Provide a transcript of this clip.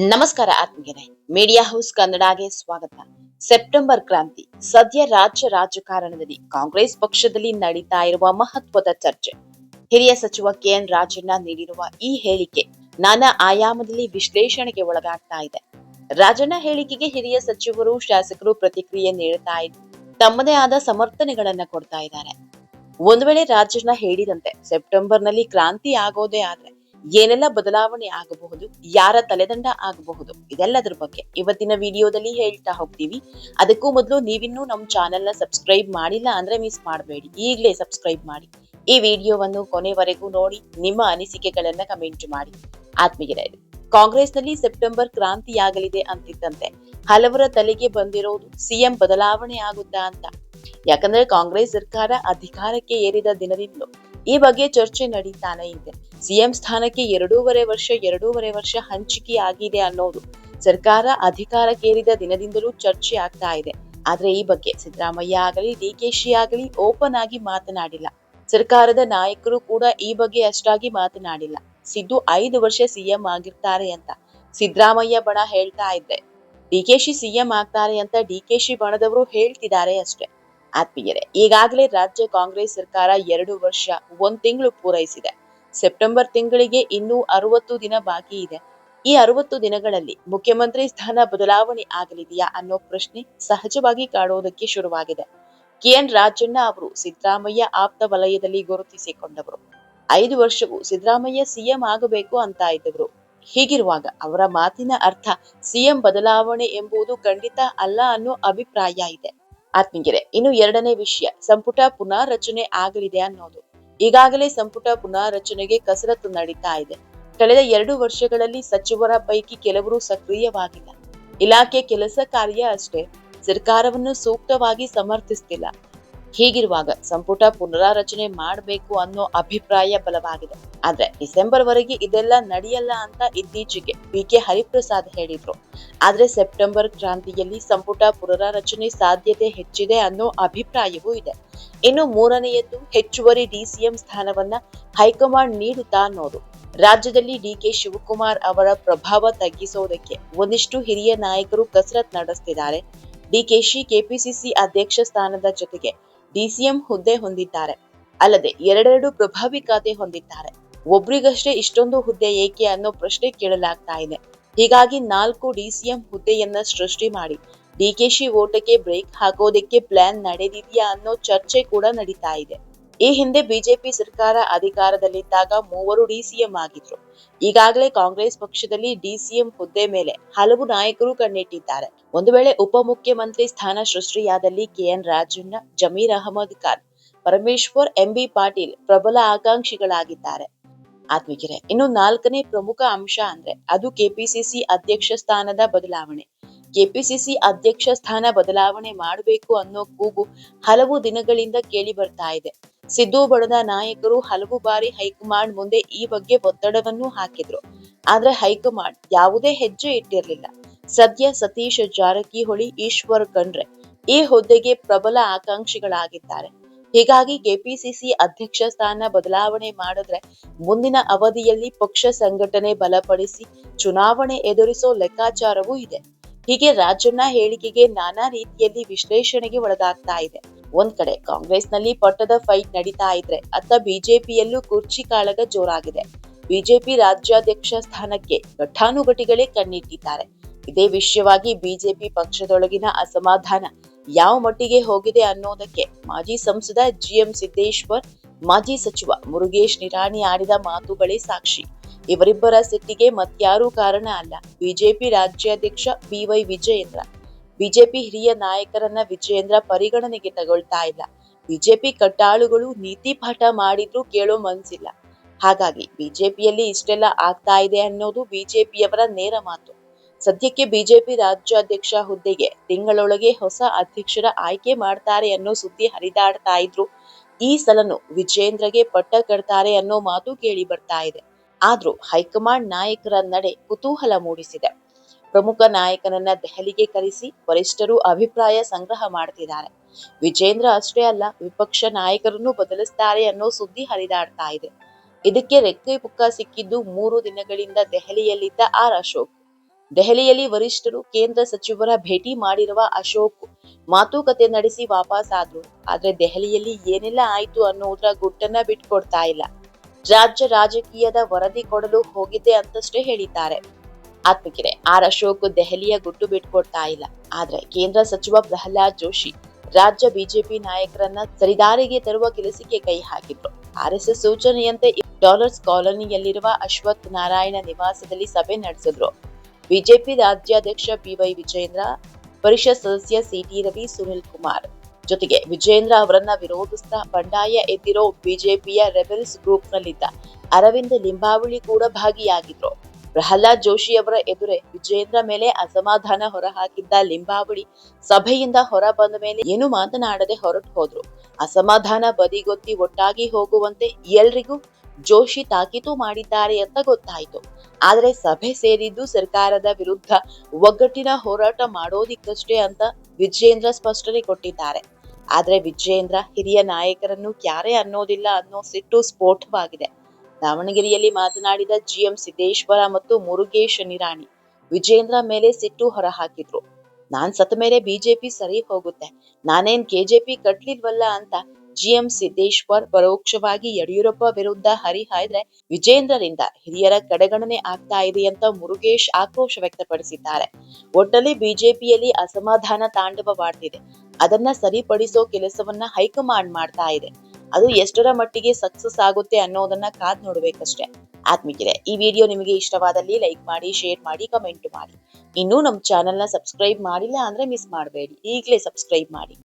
ನಮಸ್ಕಾರ ಆತ್ಮೀಯರೇ. Media house ಕನ್ನಡಗೆ ಸ್ವಾಗತ. ಸೆಪ್ಟೆಂಬರ್ ಕ್ರಾಂತಿ. ಸದ್ಯ ರಾಜ್ಯ ರಾಜಕಾರಣದಲ್ಲಿ ಕಾಂಗ್ರೆಸ್ ಪಕ್ಷದಲ್ಲಿ ನಡೀತಾ ಇರುವ ಮಹತ್ವದ ಚರ್ಚೆ. ಹಿರಿಯ ಸಚಿವ ಕೆಎನ್ ರಾಜಣ್ಣ ನೀಡಿರುವ ಈ ಹೇಳಿಕೆ ನಾನಾ ಆಯಾಮದಲ್ಲಿ ವಿಶ್ಲೇಷಣೆಗೆ ಒಳಗಾಗ್ತಾ ಇದೆ. ರಾಜಣ್ಣ ಹೇಳಿಕೆಗೆ ಹಿರಿಯ ಸಚಿವರು, ಶಾಸಕರು ಪ್ರತಿಕ್ರಿಯೆ ನೀಡುತ್ತಾ ಇದ್ದು ತಮ್ಮದೇ ಆದ ಸಮರ್ಥನೆಗಳನ್ನ ಕೊಡ್ತಾ ಇದ್ದಾರೆ. ಒಂದು ವೇಳೆ ರಾಜಣ್ಣ ಹೇಳಿದಂತೆ ಸೆಪ್ಟೆಂಬರ್ನಲ್ಲಿ ಕ್ರಾಂತಿ ಆಗೋದೇ ಆದ್ರೆ ಏನೆಲ್ಲ ಬದಲಾವಣೆ ಆಗಬಹುದು, ಯಾರ ತಲೆದಂಡ ಆಗಬಹುದು, ಇದೆಲ್ಲದರ ಬಗ್ಗೆ ಇವತ್ತಿನ ವಿಡಿಯೋದಲ್ಲಿ ಹೇಳ್ತಾ ಹೋಗ್ತೀವಿ. ಅದಕ್ಕೂ ಮೊದಲು ನೀವಿನ್ನೂ ನಮ್ಮ ಚಾನೆಲ್ನ ಸಬ್ಸ್ಕ್ರೈಬ್ ಮಾಡಿಲ್ಲ ಅಂದ್ರೆ ಮಿಸ್ ಮಾಡಬೇಡಿ. ಈಗಲೇ ಸಬ್ಸ್ಕ್ರೈಬ್ ಮಾಡಿ. ಈ ವಿಡಿಯೋವನ್ನು ಕೊನೆವರೆಗೂ ನೋಡಿ, ನಿಮ್ಮ ಅನಿಸಿಕೆಗಳನ್ನ ಕಮೆಂಟ್ ಮಾಡಿ. ಆತ್ಮೀಯರೇ, ಕಾಂಗ್ರೆಸ್ನಲ್ಲಿ ಸೆಪ್ಟೆಂಬರ್ ಕ್ರಾಂತಿಯಾಗಲಿದೆ ಅಂತಿದ್ದಂತೆ ಹಲವರ ತಲೆಗೆ ಬಂದಿರೋದು ಸಿಎಂ ಬದಲಾವಣೆ ಆಗುತ್ತಾ ಅಂತ. ಯಾಕಂದ್ರೆ ಕಾಂಗ್ರೆಸ್ ಸರ್ಕಾರ ಅಧಿಕಾರಕ್ಕೆ ಏರಿದ ದಿನದಿಂದಲೂ ಈ ಬಗ್ಗೆ ಚರ್ಚೆ ನಡೀತಾನೆ ಇದೆ. ಸಿಎಂ ಸ್ಥಾನಕ್ಕೆ ಎರಡೂವರೆ ವರ್ಷ ಎರಡೂವರೆ ವರ್ಷ ಹಂಚಿಕೆ ಆಗಿದೆ ಅನ್ನೋದು ಸರ್ಕಾರ ಅಧಿಕಾರಕ್ಕೇರಿದ ದಿನದಿಂದಲೂ ಚರ್ಚೆ ಆಗ್ತಾ ಇದೆ. ಆದ್ರೆ ಈ ಬಗ್ಗೆ ಸಿದ್ದರಾಮಯ್ಯ ಆಗಲಿ, ಡಿ ಕೆ ಶಿ ಆಗಲಿ ಓಪನ್ ಆಗಿ ಮಾತನಾಡಿಲ್ಲ. ಸರ್ಕಾರದ ನಾಯಕರು ಕೂಡ ಈ ಬಗ್ಗೆ ಅಷ್ಟಾಗಿ ಮಾತನಾಡಿಲ್ಲ. ಸಿದ್ದು ಐದು ವರ್ಷ ಸಿಎಂ ಆಗಿರ್ತಾರೆ ಅಂತ ಸಿದ್ದರಾಮಯ್ಯ ಬಣ ಹೇಳ್ತಾ ಇದ್ರೆ. ಶಿ ಸಿಎಂ ಆಗ್ತಾರೆ ಅಂತ ಡಿ ಕೆ ಶಿ ಬಣದವರು ಹೇಳ್ತಿದ್ದಾರೆ ಅಷ್ಟೇ. ಆತ್ಮೀಯರೇ, ಈಗಾಗಲೇ ರಾಜ್ಯ ಕಾಂಗ್ರೆಸ್ ಸರ್ಕಾರ ಎರಡು ವರ್ಷ ಒಂದ್ ತಿಂಗಳು ಪೂರೈಸಿದೆ. ಸೆಪ್ಟೆಂಬರ್ ತಿಂಗಳಿಗೆ ಇನ್ನೂ ಅರವತ್ತು ದಿನ ಬಾಕಿ ಇದೆ. ಈ ಅರವತ್ತು ದಿನಗಳಲ್ಲಿ ಮುಖ್ಯಮಂತ್ರಿ ಸ್ಥಾನ ಬದಲಾವಣೆ ಆಗಲಿದೆಯಾ ಅನ್ನೋ ಪ್ರಶ್ನೆ ಸಹಜವಾಗಿ ಕಾಡೋದಕ್ಕೆ ಶುರುವಾಗಿದೆ. ಕೆಎನ್ ರಾಜಣ್ಣ ಅವರು ಸಿದ್ದರಾಮಯ್ಯ ಆಪ್ತ ವಲಯದಲ್ಲಿ ಗುರುತಿಸಿಕೊಂಡವರು. ಐದು ವರ್ಷವೂ ಸಿದ್ದರಾಮಯ್ಯ ಸಿಎಂ ಆಗಬೇಕು ಅಂತ ಇದ್ದವರು ಹೀಗಿರುವಾಗ ಅವರ ಮಾತಿನ ಅರ್ಥ ಸಿಎಂ ಬದಲಾವಣೆ ಎಂಬುದು ಖಂಡಿತ ಅಲ್ಲ ಅನ್ನೋ ಅಭಿಪ್ರಾಯ ಇದೆ. ಆತ್ಮೀಯರೇ, ಇನ್ನು ಎರಡನೇ ವಿಷಯ, ಸಂಪುಟ ಪುನಾರಚನೆ ಆಗಲಿದೆ ಅನ್ನೋದು. ಈಗಾಗಲೇ ಸಂಪುಟ ಪುನಾರಚನೆಗೆ ಕಸರತ್ತು ನಡೀತಾ ಇದೆ. ಕಳೆದ ಎರಡು ವರ್ಷಗಳಲ್ಲಿ ಸಚಿವರ ಪೈಕಿ ಕೆಲವರು ಸಕ್ರಿಯವಾಗಿಲ್ಲ. ಇಲಾಖೆ ಕೆಲಸ ಕಾರ್ಯ ಅಷ್ಟೇ, ಸರ್ಕಾರವನ್ನು ಸೂಕ್ತವಾಗಿ ಸಮರ್ಥಿಸ್ತಿಲ್ಲ. ಹೀಗಿರುವಾಗ ಸಂಪುಟ ಪುನರಾರಚನೆ ಮಾಡಬೇಕು ಅನ್ನೋ ಅಭಿಪ್ರಾಯ ಬಲವಾಗಿದೆ. ಆದ್ರೆ ಡಿಸೆಂಬರ್ ವರೆಗೆ ಇದೆಲ್ಲ ನಡೆಯಲ್ಲ ಅಂತ ಇತ್ತೀಚೆಗೆ ಬಿ ಕೆ ಹರಿಪ್ರಸಾದ್ ಹೇಳಿದ್ರು. ಆದ್ರೆ ಸೆಪ್ಟೆಂಬರ್ ಕ್ರಾಂತಿಯಲ್ಲಿ ಸಂಪುಟ ಪುನರಾರಚನೆ ಸಾಧ್ಯತೆ ಹೆಚ್ಚಿದೆ ಅನ್ನೋ ಅಭಿಪ್ರಾಯವೂ ಇದೆ. ಇನ್ನು ಮೂರನೆಯದ್ದು ಹೆಚ್ಚುವರಿ ಡಿಸಿಎಂ ಸ್ಥಾನವನ್ನ ಹೈಕಮಾಂಡ್ ನೀಡುತ್ತಾ ಅನ್ನೋದು. ರಾಜ್ಯದಲ್ಲಿ ಡಿಕೆ ಶಿವಕುಮಾರ್ ಅವರ ಪ್ರಭಾವ ತಗ್ಗಿಸೋದಕ್ಕೆ ಒಂದಿಷ್ಟು ಹಿರಿಯ ನಾಯಕರು ಕಸರತ್ ನಡೆಸ್ತಿದ್ದಾರೆ. ಡಿಕೆಶಿ ಕೆಪಿಸಿಸಿ ಅಧ್ಯಕ್ಷ ಸ್ಥಾನದ ಜೊತೆಗೆ ಡಿಸಿಎಂ ಹುದ್ದೆ ಹೊಂದಿದ್ದಾರೆ. ಅಲ್ಲದೆ ಎರಡೆರಡು ಪ್ರಭಾವಿ ಖಾತೆ ಹೊಂದಿದ್ದಾರೆ. ಒಬ್ರಿಗಷ್ಟೇ ಇಷ್ಟೊಂದು ಹುದ್ದೆ ಏಕೆ ಅನ್ನೋ ಪ್ರಶ್ನೆ ಕೇಳಲಾಗ್ತಾ ಇದೆ. ಹೀಗಾಗಿ ನಾಲ್ಕು ಡಿಸಿಎಂ ಹುದ್ದೆಯನ್ನ ಸೃಷ್ಟಿ ಮಾಡಿ ಡಿಕೆಶಿ ಓಟಕ್ಕೆ ಬ್ರೇಕ್ ಹಾಕೋದಕ್ಕೆ ಪ್ಲಾನ್ ನಡೆದಿದೆಯಾ ಅನ್ನೋ ಚರ್ಚೆ ಕೂಡ ನಡೀತಾ ಇದೆ. ಈ ಹಿಂದೆ ಬಿಜೆಪಿ ಸರ್ಕಾರ ಅಧಿಕಾರದಲ್ಲಿದ್ದಾಗ ಮೂವರು ಡಿಸಿಎಂ ಆಗಿದ್ರು. ಈಗಾಗಲೇ ಕಾಂಗ್ರೆಸ್ ಪಕ್ಷದಲ್ಲಿ ಡಿಸಿಎಂ ಹುದ್ದೆ ಮೇಲೆ ಹಲವು ನಾಯಕರು ಕಣ್ಣಿಟ್ಟಿದ್ದಾರೆ. ಒಂದು ವೇಳೆ ಉಪಮುಖ್ಯಮಂತ್ರಿ ಸ್ಥಾನ ಸೃಷ್ಟಿಯಾದಲ್ಲಿ ಕೆಎನ್ ರಾಜಣ್ಣ, ಜಮೀರ್ ಅಹಮದ್ ಖಾನ್, ಪರಮೇಶ್ವರ್ ಎಂಬಿ ಪಾಟೀಲ್ ಪ್ರಬಲ ಆಕಾಂಕ್ಷಿಗಳಾಗಿದ್ದಾರೆ. ಆತ್ಮೀಯರೇ ಇನ್ನು ನಾಲ್ಕನೇ ಪ್ರಮುಖ ಅಂಶ ಅಂದ್ರೆ ಅದು ಕೆಪಿಸಿಸಿ ಅಧ್ಯಕ್ಷ ಸ್ಥಾನದ ಬದಲಾವಣೆ. ಕೆಪಿಸಿಸಿ ಅಧ್ಯಕ್ಷ ಸ್ಥಾನ ಬದಲಾವಣೆ ಮಾಡಬೇಕು ಅನ್ನೋ ಕೂಗು ಹಲವು ದಿನಗಳಿಂದ ಕೇಳಿ ಬರ್ತಾ ಇದೆ. ಸಿದ್ದು ಬಡದ ನಾಯಕರು ಹಲವು ಬಾರಿ ಹೈಕಮಾಂಡ್ ಮುಂದೆ ಈ ಬಗ್ಗೆ ಒತ್ತಡವನ್ನು ಹಾಕಿದ್ರು. ಆದ್ರೆ ಹೈಕಮಾಂಡ್ ಯಾವುದೇ ಹೆಜ್ಜೆ ಇಟ್ಟಿರಲಿಲ್ಲ. ಸದ್ಯ ಸತೀಶ್ ಜಾರಕಿಹೊಳಿ, ಈಶ್ವರ್ ಖಂಡ್ರೆ ಈ ಹುದ್ದೆಗೆ ಪ್ರಬಲ ಆಕಾಂಕ್ಷಿಗಳಾಗಿದ್ದಾರೆ. ಹೀಗಾಗಿ ಕೆಪಿಸಿಸಿ ಅಧ್ಯಕ್ಷ ಸ್ಥಾನ ಬದಲಾವಣೆ ಮಾಡಿದ್ರೆ ಮುಂದಿನ ಅವಧಿಯಲ್ಲಿ ಪಕ್ಷ ಸಂಘಟನೆ ಬಲಪಡಿಸಿ ಚುನಾವಣೆ ಎದುರಿಸೋ ಲೆಕ್ಕಾಚಾರವೂ ಇದೆ. ಹೀಗೆ ರಾಜಣ್ಣ ಹೇಳಿಕೆಗೆ ನಾನಾ ರೀತಿಯಲ್ಲಿ ವಿಶ್ಲೇಷಣೆಗೆ ಒಳಗಾಗ್ತಾ ಇದೆ. ಒಂದ್ ಕಡೆ ಕಾಂಗ್ರೆಸ್ನಲ್ಲಿ ಪಟ್ಟದ ಫೈಟ್ ನಡೀತಾ ಇದ್ರೆ, ಅತ್ತ ಬಿಜೆಪಿಯಲ್ಲೂ ಕುರ್ಚಿ ಕಾಳಗ ಜೋರಾಗಿದೆ. ಬಿಜೆಪಿ ರಾಜ್ಯಾಧ್ಯಕ್ಷ ಸ್ಥಾನಕ್ಕೆ ಘಟಾನುಘಟಿಗಳೇ ಕಣ್ಣಿಟ್ಟಿದ್ದಾರೆ. ಇದೇ ವಿಷಯವಾಗಿ ಬಿಜೆಪಿ ಪಕ್ಷದೊಳಗಿನ ಅಸಮಾಧಾನ ಯಾವ ಮಟ್ಟಿಗೆ ಹೋಗಿದೆ ಅನ್ನೋದಕ್ಕೆ ಮಾಜಿ ಸಂಸದ ಜಿಎಂ ಸಿದ್ದೇಶ್ವರ್, ಮಾಜಿ ಸಚಿವ ಮುರುಗೇಶ್ ನಿರಾಣಿ ಆಡಿದ ಮಾತುಗಳೇ ಸಾಕ್ಷಿ. ಇವರಿಬ್ಬರ ಸಿಟ್ಟಿಗೆ ಮತ್ಯಾರೂ ಕಾರಣ ಅಲ್ಲ. ಬಿಜೆಪಿ ರಾಜ್ಯಾಧ್ಯಕ್ಷ ಬಿವೈ ವಿಜಯೇಂದ್ರ. ಬಿಜೆಪಿ ಹಿರಿಯ ನಾಯಕರನ್ನ ವಿಜಯೇಂದ್ರ ಪರಿಗಣನೆಗೆ ತಗೊಳ್ತಾ ಇಲ್ಲ. ಬಿಜೆಪಿ ಕಟ್ಟಾಳುಗಳು ನೀತಿ ಪಾಠ ಮಾಡಿದ್ರೂ ಕೇಳೋ ಮನ್ಸಿಲ್ಲ. ಹಾಗಾಗಿ ಬಿಜೆಪಿಯಲ್ಲಿ ಇಷ್ಟೆಲ್ಲ ಆಗ್ತಾ ಇದೆ ಅನ್ನೋದು ಬಿಜೆಪಿಯವರ ನೇರ ಮಾತು. ಸದ್ಯಕ್ಕೆ ಬಿಜೆಪಿ ರಾಜ್ಯಾಧ್ಯಕ್ಷ ಹುದ್ದೆಗೆ ತಿಂಗಳೊಳಗೆ ಹೊಸ ಅಧ್ಯಕ್ಷರ ಆಯ್ಕೆ ಮಾಡ್ತಾರೆ ಅನ್ನೋ ಸುದ್ದಿ ಹರಿದಾಡ್ತಾ ಇದ್ರು. ಈ ಸಲನು ವಿಜೇಂದ್ರಗೆ ಪಟ್ಟ ಕಟ್ತಾರೆ ಅನ್ನೋ ಮಾತು ಕೇಳಿ ಬರ್ತಾ ಇದೆ. ಆದ್ರೂ ಹೈಕಮಾಂಡ್ ನಾಯಕರ ನಡೆ ಕುತೂಹಲ ಮೂಡಿಸಿದೆ. ಪ್ರಮುಖ ನಾಯಕನನ್ನ ದೆಹಲಿಗೆ ಕರೆಸಿ ವರಿಷ್ಠರು ಅಭಿಪ್ರಾಯ ಸಂಗ್ರಹ ಮಾಡ್ತಿದ್ದಾರೆ. ವಿಜೇಂದ್ರ ಅಷ್ಟೇ ಅಲ್ಲ, ವಿಪಕ್ಷ ನಾಯಕರನ್ನು ಬದಲಿಸ್ತಾರೆ ಅನ್ನೋ ಸುದ್ದಿ ಹರಿದಾಡ್ತಾ ಇದೆ. ಇದಕ್ಕೆ ರೆಕ್ಕೆ ಪುಕ್ಕ ಸಿಕ್ಕಿದ್ದು ಮೂರು ದಿನಗಳಿಂದ ದೆಹಲಿಯಲ್ಲಿದ್ದ ಆರ್ ಅಶೋಕ್. ದೆಹಲಿಯಲ್ಲಿ ವರಿಷ್ಠರು ಕೇಂದ್ರ ಸಚಿವರ ಭೇಟಿ ಮಾಡಿರುವ ಅಶೋಕ್ ಮಾತುಕತೆ ನಡೆಸಿ ವಾಪಸ್ ಆದ್ರು ಆದ್ರೆ ದೆಹಲಿಯಲ್ಲಿ ಏನೆಲ್ಲ ಆಯ್ತು ಅನ್ನೋದ್ರ ಗುಟ್ಟನ್ನ ಬಿಟ್ಕೊಡ್ತಾ ಇಲ್ಲ. ರಾಜ್ಯ ರಾಜಕೀಯದ ವರದಿ ಕೊಡಲು ಹೋಗಿದ್ದೆ ಅಂತಷ್ಟೇ ಹೇಳಿದ್ದಾರೆ. ಆತ್ಮಕಿರೆ, ಆರ್ ಅಶೋಕ್ ದೆಹಲಿಯ ಗುಟ್ಟು ಬಿಟ್ಕೊಡ್ತಾ ಇಲ್ಲ. ಆದ್ರೆ ಕೇಂದ್ರ ಸಚಿವ ಪ್ರಹ್ಲಾದ್ ಜೋಶಿ ರಾಜ್ಯ ಬಿಜೆಪಿ ನಾಯಕರನ್ನ ಸರಿದಾರಿಗೆ ತರುವ ಕೆಲಸಕ್ಕೆ ಕೈ ಹಾಕಿದ್ರು. ಆರ್ಎಸ್ಎಸ್ ಸೂಚನೆಯಂತೆ ಡಾಲರ್ಸ್ ಕಾಲೋನಿಯಲ್ಲಿರುವ ಅಶ್ವಥ್ ನಾರಾಯಣ ನಿವಾಸದಲ್ಲಿ ಸಭೆ ನಡೆಸಿದ್ರು. ಬಿಜೆಪಿ ರಾಜ್ಯಾಧ್ಯಕ್ಷ ಬಿವೈ ವಿಜೇಂದ್ರ ಪರಿಷತ್ ಸದಸ್ಯ ಸಿಟಿ ರವಿ, ಸುನಿಲ್ ಕುಮಾರ್. ಜೊತೆಗೆ ವಿಜೇಂದ್ರ ಅವರನ್ನ ವಿರೋಧಿಸ್ತಾ ಬಂಡಾಯ ಎದ್ದಿರೋ ಬಿಜೆಪಿಯ ರೆಬೆಲ್ಸ್ ಗ್ರೂಪ್ನಲ್ಲಿದ್ದ ಅರವಿಂದ್ ಲಿಂಬಾವಳಿ ಕೂಡ ಭಾಗಿಯಾಗಿದ್ರು. ಪ್ರಹ್ಲಾದ್ ಜೋಶಿ ಅವರ ಎದುರೇ ವಿಜೇಂದ್ರ ಮೇಲೆ ಅಸಮಾಧಾನ ಹೊರಹಾಕಿದ್ದ ಲಿಂಬಾವಳಿ ಸಭೆಯಿಂದ ಹೊರ ಬಂದ ಮೇಲೆ ಏನು ಮಾತನಾಡದೆ ಹೊರಟು ಹೋದ್ರು. ಅಸಮಾಧಾನ ಬದಿಗೊತ್ತಿ ಒಟ್ಟಾಗಿ ಹೋಗುವಂತೆ ಎಲ್ರಿಗೂ ಜೋಶಿ ತಾಕೀತು ಮಾಡಿದ್ದಾರೆ ಅಂತ ಗೊತ್ತಾಯ್ತು. ಆದ್ರೆ ಸಭೆ ಸೇರಿದ್ದು ಸರ್ಕಾರದ ವಿರುದ್ಧ ಒಗ್ಗಟ್ಟಿನ ಹೋರಾಟ ಮಾಡೋದಿಕ್ಕಷ್ಟೇ ಅಂತ ವಿಜೇಂದ್ರ ಸ್ಪಷ್ಟನೆ ಕೊಟ್ಟಿದ್ದಾರೆ. ಆದ್ರೆ ವಿಜೇಂದ್ರ ಹಿರಿಯ ನಾಯಕರನ್ನು ಕ್ಯಾರೆ ಅನ್ನೋದಿಲ್ಲ ಅನ್ನೋ ಸಿಟ್ಟು ಸ್ಫೋಟವಾಗಿದೆ. ದಾವಣಗೆರೆಯಲ್ಲಿ ಮಾತನಾಡಿದ ಜಿಎಂ ಸಿದ್ದೇಶ್ವರ ಮತ್ತು ಮುರುಗೇಶ್ ನಿರಾಣಿ ವಿಜೇಂದ್ರ ಮೇಲೆ ಸಿಟ್ಟು ಹೊರಹಾಕಿದ್ರು. ನಾನ್ ಸತ್ತ ಮೇಲೆ ಬಿಜೆಪಿ ಸರಿ ಹೋಗುತ್ತೆ. ನಾನೇನ್ ಕೆಜೆಪಿ ಕಟ್ಲಿಲ್ವಲ್ಲ ಅಂತ ಜಿಎಂ ಸಿದ್ದೇಶ್ವರ್ ಪರೋಕ್ಷವಾಗಿ ಯಡಿಯೂರಪ್ಪ ವಿರುದ್ಧ ಹರಿಹಾಯ್ದ್ರೆ ವಿಜೇಂದ್ರರಿಂದ ಹಿರಿಯರ ಕಡೆಗಣನೆ ಆಗ್ತಾ ಇದೆ ಅಂತ ಮುರುಗೇಶ್ ಆಕ್ರೋಶ ವ್ಯಕ್ತಪಡಿಸಿದ್ದಾರೆ. ಒಟ್ಟಲ್ಲಿ ಬಿಜೆಪಿಯಲ್ಲಿ ಅಸಮಾಧಾನ ತಾಂಡವವಾಡ್ತಿದೆ ಅದನ್ನ ಸರಿಪಡಿಸೋ ಕೆಲಸವನ್ನ ಹೈಕಮಾಂಡ್ ಮಾಡ್ತಾ ಇದೆ. ಅದು ಎಷ್ಟರ ಮಟ್ಟಿಗೆ ಸಕ್ಸಸ್ ಆಗುತ್ತೆ ಅನ್ನೋದನ್ನ ಕಾದ್ ನೋಡ್ಬೇಕಷ್ಟೆ. ಆತ್ಮಿಕಿದೆ ಈ ವಿಡಿಯೋ ನಿಮಗೆ ಇಷ್ಟವಾದಲ್ಲಿ ಲೈಕ್ ಮಾಡಿ, ಶೇರ್ ಮಾಡಿ, ಕಮೆಂಟ್ ಮಾಡಿ. ಇನ್ನೂ ನಮ್ಮ ಚಾನೆಲ್ನ ಸಬ್ಸ್ಕ್ರೈಬ್ ಮಾಡಿಲ್ಲ ಅಂದ್ರೆ ಮಿಸ್ ಮಾಡಬೇಡಿ. ಈಗಲೇ ಸಬ್ಸ್ಕ್ರೈಬ್ ಮಾಡಿ.